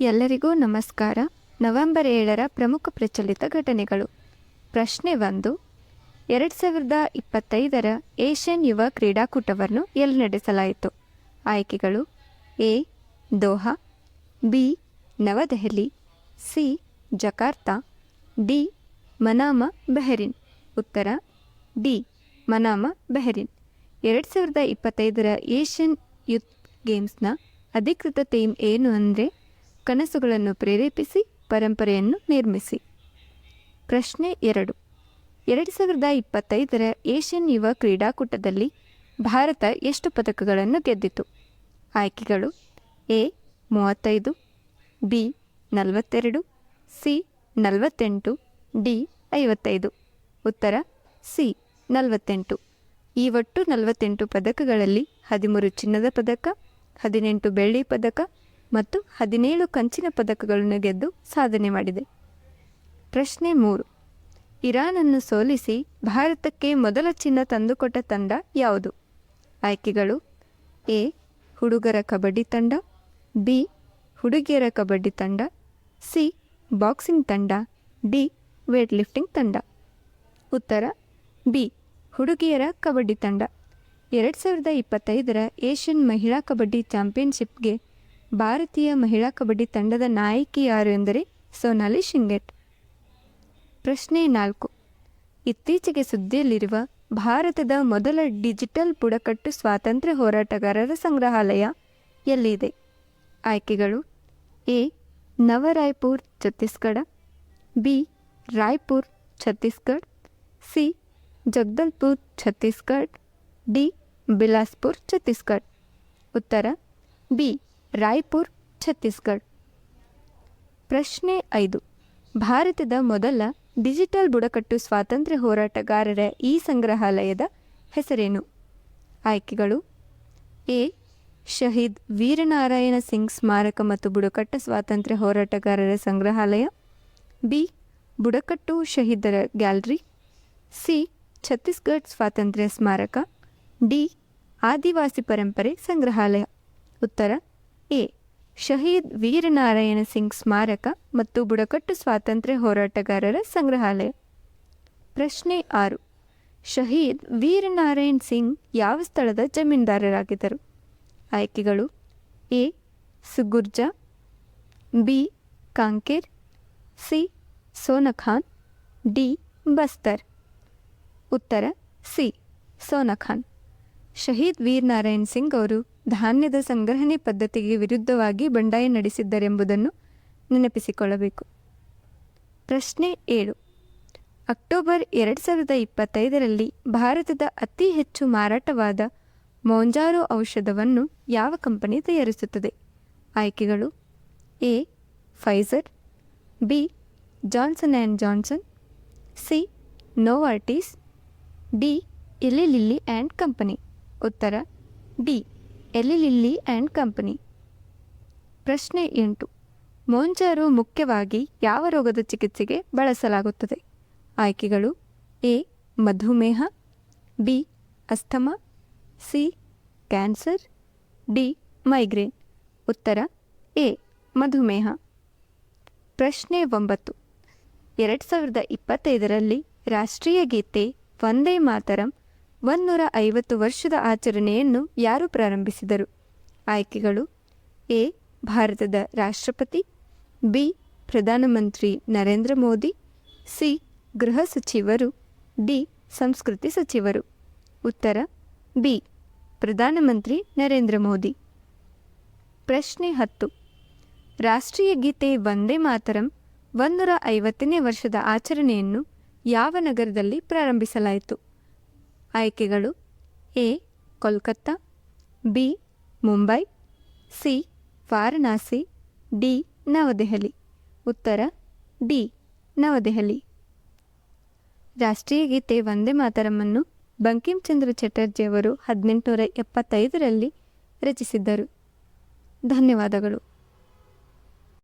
ಎಲ್ಲರಿಗೂ ನಮಸ್ಕಾರ. ನವೆಂಬರ್ ಏಳರ ಪ್ರಮುಖ ಪ್ರಚಲಿತ ಘಟನೆಗಳು. ಪ್ರಶ್ನೆ ಒಂದು, ಎರಡು ಸಾವಿರದ ಇಪ್ಪತ್ತೈದರ ಏಷ್ಯನ್ ಯುವ ಕ್ರೀಡಾಕೂಟವನ್ನು ಎಲ್ಲಿ ನಡೆಸಲಾಯಿತು? ಆಯ್ಕೆಗಳು, A, Doha, B, New Delhi, C, Jakarta, D, Manama Bahrain. ಉತ್ತರ, ಡಿ, ಮನಾಮ ಬೆಹರಿನ್. ಎರಡು ಸಾವಿರದ ಇಪ್ಪತ್ತೈದರ ಏಷ್ಯನ್ ಯುತ್ ಗೇಮ್ಸ್ನ ಅಧಿಕೃತ ಥೀಮ್ ಏನು ಅಂದರೆ ಕನಸುಗಳನ್ನು ಪ್ರೇರೇಪಿಸಿ, ಪರಂಪರೆಯನ್ನು ನಿರ್ಮಿಸಿ. ಪ್ರಶ್ನೆ ಎರಡು. ಎರಡು ಸಾವಿರದ ಇಪ್ಪತ್ತೈದರ ಏಷ್ಯನ್ ಯುವ ಕ್ರೀಡಾಕೂಟದಲ್ಲಿ ಭಾರತ ಎಷ್ಟು ಪದಕಗಳನ್ನು ಗೆದ್ದಿತು? ಆಯ್ಕೆಗಳು ಎ, ಮೂವತ್ತೈದು, ಬಿ, ನಲವತ್ತೆರಡು, ಸಿ, ನಲವತ್ತೆಂಟು, ಡಿ, ಐವತ್ತೈದು. ಉತ್ತರ, ಸಿ, ನಲವತ್ತೆಂಟು. ಈ ಒಟ್ಟು ನಲವತ್ತೆಂಟು ಪದಕಗಳಲ್ಲಿ ಹದಿಮೂರು ಚಿನ್ನದ ಪದಕ, ಹದಿನೆಂಟು ಬೆಳ್ಳಿ ಪದಕ ಮತ್ತು ಹದಿನೇಳು ಕಂಚಿನ ಪದಕಗಳನ್ನು ಗೆದ್ದು ಸಾಧನೆ ಮಾಡಿದೆ. ಪ್ರಶ್ನೆ ಮೂರು. ಇರಾನನ್ನು ಸೋಲಿಸಿ ಭಾರತಕ್ಕೆ ಮೊದಲ ಚಿನ್ನ ತಂದುಕೊಟ್ಟ ತಂಡ ಯಾವುದು? ಆಯ್ಕೆಗಳು ಎ. ಹುಡುಗರ ಕಬಡ್ಡಿ ತಂಡ, ಬಿ. ಹುಡುಗಿಯರ ಕಬಡ್ಡಿ ತಂಡ, ಸಿ. ಬಾಕ್ಸಿಂಗ್ ತಂಡ, ಡಿ. ವೇಟ್ ಲಿಫ್ಟಿಂಗ್ ತಂಡ. ಉತ್ತರ, ಬಿ. ಹುಡುಗಿಯರ ಕಬಡ್ಡಿ ತಂಡ. ಎರಡು ಸಾವಿರದ ಇಪ್ಪತ್ತೈದರ ಏಷ್ಯನ್ ಮಹಿಳಾ ಕಬಡ್ಡಿ ಚಾಂಪಿಯನ್ಶಿಪ್ಗೆ ಭಾರತೀಯ ಮಹಿಳಾ ಕಬಡ್ಡಿ ತಂಡದ ನಾಯಕಿ ಯಾರು ಎಂದರೆ ಸೋನಾಲಿ ಶಿಂಗೆಟ್. ಪ್ರಶ್ನೆ ನಾಲ್ಕು. ಇತ್ತೀಚೆಗೆ ಸುದ್ದಿಯಲ್ಲಿರುವ ಭಾರತದ ಮೊದಲ ಡಿಜಿಟಲ್ ಬುಡಕಟ್ಟು ಸ್ವಾತಂತ್ರ್ಯ ಹೋರಾಟಗಾರರ ಸಂಗ್ರಹಾಲಯ ಎಲ್ಲಿದೆ? ಆಯ್ಕೆಗಳು A. Nava Raipur, Chhattisgarh, B. Raipur, Chhattisgarh, C. Jagdalpur, Chhattisgarh, D. Bilaspur, Chhattisgarh. ಉತ್ತರ. ಬಿ. ರಾಯ್ಪುರ್ ಛತ್ತೀಸ್ಗಢ ಪ್ರಶ್ನೆ ಐದು. ಭಾರತದ ಮೊದಲ ಡಿಜಿಟಲ್ ಬುಡಕಟ್ಟು ಸ್ವಾತಂತ್ರ್ಯ ಹೋರಾಟಗಾರರ ಈ ಸಂಗ್ರಹಾಲಯದ ಹೆಸರೇನು? ಆಯ್ಕೆಗಳು. ಎ. ಶಹೀದ್ ವೀರನಾರಾಯಣ ಸಿಂಗ್ ಸ್ಮಾರಕ ಮತ್ತು ಬುಡಕಟ್ಟು ಸ್ವಾತಂತ್ರ್ಯ ಹೋರಾಟಗಾರರ ಸಂಗ್ರಹಾಲಯ. ಬಿ. ಬುಡಕಟ್ಟು ಶಹೀದರ ಗ್ಯಾಲರಿ. ಸಿ. ಛತ್ತೀಸ್ಗಢ ಸ್ವಾತಂತ್ರ್ಯ ಸ್ಮಾರಕ. ಡಿ. ಆದಿವಾಸಿ ಪರಂಪರೆ ಸಂಗ್ರಹಾಲಯ. ಉತ್ತರ. ಎ. ಶಹೀದ್ ವೀರನಾರಾಯಣ ಸಿಂಗ್ ಸ್ಮಾರಕ ಮತ್ತು ಬುಡಕಟ್ಟು ಸ್ವಾತಂತ್ರ್ಯ ಹೋರಾಟಗಾರರ ಸಂಗ್ರಹಾಲಯ. ಪ್ರಶ್ನೆ ಆರು. ಶಹೀದ್ ವೀರನಾರಾಯಣ್ ಸಿಂಗ್ ಯಾವ ಸ್ಥಳದ ಜಮೀನ್ದಾರರಾಗಿದ್ದರು? ಆಯ್ಕೆಗಳು A. Surguja, B. Kanker, C. Sonakhan, D. Bastar. ಉತ್ತರ ಸಿ. ಸೋನಖಾನ್. ಶಹೀದ್ ವೀರನಾರಾಯಣ್ ಸಿಂಗ್ ಅವರು ಧಾನ್ಯದ ಸಂಗ್ರಹಣೆ ಪದ್ಧತಿಗೆ ವಿರುದ್ಧವಾಗಿ ಬಂಡಾಯ ನಡೆಸಿದ್ದರೆಂಬುದನ್ನು ನೆನಪಿಸಿಕೊಳ್ಳಬೇಕು. ಪ್ರಶ್ನೆ ಏಳು. ಅಕ್ಟೋಬರ್ ಎರಡು ಸಾವಿರದ ಇಪ್ಪತ್ತೈದರಲ್ಲಿ ಭಾರತದ ಅತಿ ಹೆಚ್ಚು ಮಾರಾಟವಾದ ಮೌಂಜಾರೋ ಔಷಧವನ್ನು ಯಾವ ಕಂಪನಿ ತಯಾರಿಸುತ್ತದೆ? ಆಯ್ಕೆಗಳು A. Pfizer, B. Johnson and Johnson, C. Novartis, D. Eli Lilly and company. ಉತ್ತರ D. Eli Lilly and company. ಪ್ರಶ್ನೆ ಎಂಟು. ಮೊಂಜಾರು ಮುಖ್ಯವಾಗಿ ಯಾವ ರೋಗದ ಚಿಕಿತ್ಸೆಗೆ ಬಳಸಲಾಗುತ್ತದೆ? ಆಯ್ಕೆಗಳು ಎ. ಮಧುಮೇಹ, B. Asthma, C. Cancer, D. Migraine. ಉತ್ತರ ಎ. ಮಧುಮೇಹ. ಪ್ರಶ್ನೆ ಒಂಬತ್ತು. ಎರಡು ಸಾವಿರದ ಇಪ್ಪತ್ತೈದರಲ್ಲಿ ರಾಷ್ಟ್ರೀಯ ಗೀತೆ ವಂದೇ ಮಾತರಂ ಒಂದೂರ ಐವತ್ತು ವರ್ಷದ ಆಚರಣೆಯನ್ನು ಯಾರು ಪ್ರಾರಂಭಿಸಿದರು? ಆಯ್ಕೆಗಳು ಎ. ಭಾರತದ ರಾಷ್ಟ್ರಪತಿ, ಬಿ. ಪ್ರಧಾನಮಂತ್ರಿ ನರೇಂದ್ರ ಮೋದಿ, ಸಿ. ಗೃಹ ಸಚಿವರು, ಡಿ. ಸಂಸ್ಕೃತಿ ಸಚಿವರು. ಉತ್ತರ, ಬಿ. ಪ್ರಧಾನಮಂತ್ರಿ ನರೇಂದ್ರ ಮೋದಿ. ಪ್ರಶ್ನೆ ಹತ್ತು. ರಾಷ್ಟ್ರೀಯ ಗೀತೆ ವಂದೇ ಮಾತರಂ ಒಂದೂರ ಐವತ್ತನೇ ವರ್ಷದ ಆಚರಣೆಯನ್ನು ಯಾವ ನಗರದಲ್ಲಿ ಪ್ರಾರಂಭಿಸಲಾಯಿತು? ಆಯ್ಕೆಗಳು A, Kolkata, B, Mumbai, C, Varanasi, D, New Delhi. ಉತ್ತರ, ಡಿ, ನವದೆಹಲಿ. ರಾಷ್ಟ್ರೀಯ ಗೀತೆ ವಂದೇ ಮಾತರಮ್ಮನ್ನು ಬಂಕಿಂಚಂದ್ರ ಚಟರ್ಜಿಯವರು ಹದಿನೆಂಟುನೂರ ಎಪ್ಪತ್ತೈದರಲ್ಲಿ ರಚಿಸಿದ್ದರು. ಧನ್ಯವಾದಗಳು.